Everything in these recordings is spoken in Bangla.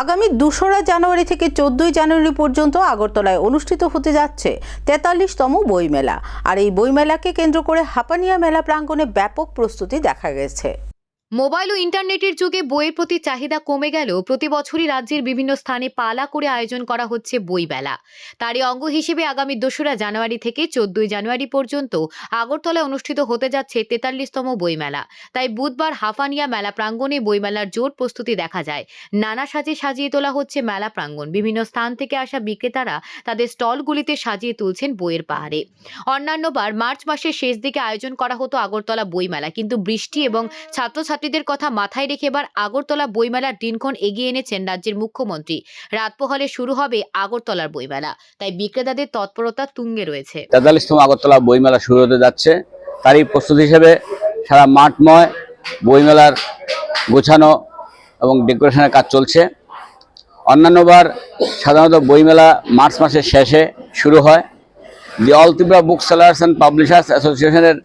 আগামী দোসরা জানুয়ারি থেকে চোদ্দই জানুয়ারি পর্যন্ত আগরতলায় অনুষ্ঠিত হতে যাচ্ছে তেতাল্লিশতম বইমেলা। আর এই বইমেলাকে কেন্দ্র করে হাপানিয়া মেলা প্রাঙ্গণে ব্যাপক প্রস্তুতি দেখা গেছে। মোবাইল ও ইন্টারনেটের যুগে বইয়ের প্রতি চাহিদা কমে গেলেও প্রতি বছরই রাজ্যের বিভিন্ন স্থানে পালা করে আয়োজন করা হচ্ছে বইমেলা। তারই অঙ্গ হিসেবে আগামী দোসরা জানুয়ারি থেকে চোদ্দই জানুয়ারি পর্যন্ত আগরতলায় অনুষ্ঠিত হতে যাচ্ছে তেতাল্লিশতম বইমেলা। তাই বুধবার হাফানিয়া মেলা প্রাঙ্গণে বইমেলার জোর প্রস্তুতি দেখা যায়। নানা সাজে সাজিয়ে তোলা হচ্ছে মেলা প্রাঙ্গণ। বিভিন্ন স্থান থেকে আসা বিক্রেতারা তাদের স্টলগুলিতে সাজিয়ে তুলছেন বইয়ের পাহাড়ে। অন্যান্যবার মার্চ মাসের শেষ দিকে আয়োজন করা হতো আগরতলা বইমেলা। কিন্তু বৃষ্টি এবং ছাত্রছাত্রীদের কথা মাথায় রেখে এবার আগরতলা বইমেলার দিনক্ষণ এগিয়ে এনেছেন রাজ্যের মুখ্যমন্ত্রী। রাত শুরু হবে আগরতলার বইমেলা। তাই বিক্রেতাদের তৎপরতা তুঙ্গে রয়েছে। তেতাল্লিশতম আগরতলা বইমেলা শুরু হতে যাচ্ছে। তারই প্রস্তুতি হিসেবে সারা মাঠময় বইমেলার গোছানো এবং ডেকোরেশনের কাজ চলছে। অন্যান্যবার সাধারণত বইমেলা মার্চ মাসের শেষে শুরু হয়। The all Tripura book sellers and publishers অ্যাসোসিয়েশনের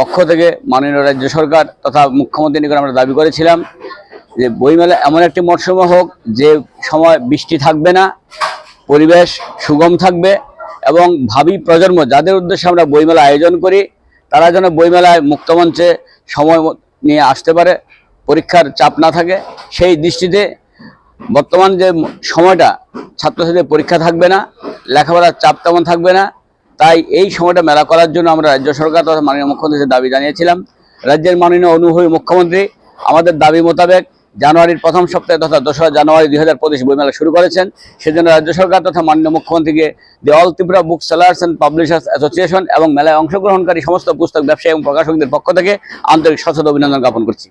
পক্ষ থেকে মাননীয় রাজ্য সরকার তথা মুখ্যমন্ত্রীর নিকট আমরা দাবি করেছিলাম যে বইমেলা এমন একটি মরশুম হোক, যে সময় বৃষ্টি থাকবে না, পরিবেশ সুগম থাকবে এবং ভাবি প্রজন্ম যাদের উদ্দেশ্যে আমরা বইমেলা আয়োজন করি, তারা যেন বইমেলায় মুক্তমঞ্চে সময় নিয়ে আসতে পারে, পরীক্ষার চাপ না থাকে, সেই দৃষ্টিতে বর্তমান যে সময়টা ছাত্রছাত্রীদের পরীক্ষা থাকবে না, লেখাপড়ার চাপ তেমন থাকবে না তাই এই সময়টা মেলা করার জন্য আমরা রাজ্য সরকার তথা মাননীয় মুখ্যমন্ত্রীর দাবি জানিয়েছিলাম। রাজ্যের মাননীয় অনুভবী মুখ্যমন্ত্রী আমাদের দাবি মোতাবেক জানুয়ারির প্রথম সপ্তাহে তথা দোসরা জানুয়ারি দুই হাজার পঁচিশ বইমেলা শুরু করেছেন। সেজন্য রাজ্য সরকার তথা মাননীয় মুখ্যমন্ত্রীকে the all Tripura book sellers and publishers association এবং মেলায় অংশগ্রহণকারী সমস্ত পুস্তক ব্যবসায়ী এবং প্রকাশকদের পক্ষ থেকে আন্তরিক সচেত অভিনন্দন জ্ঞাপন করছি।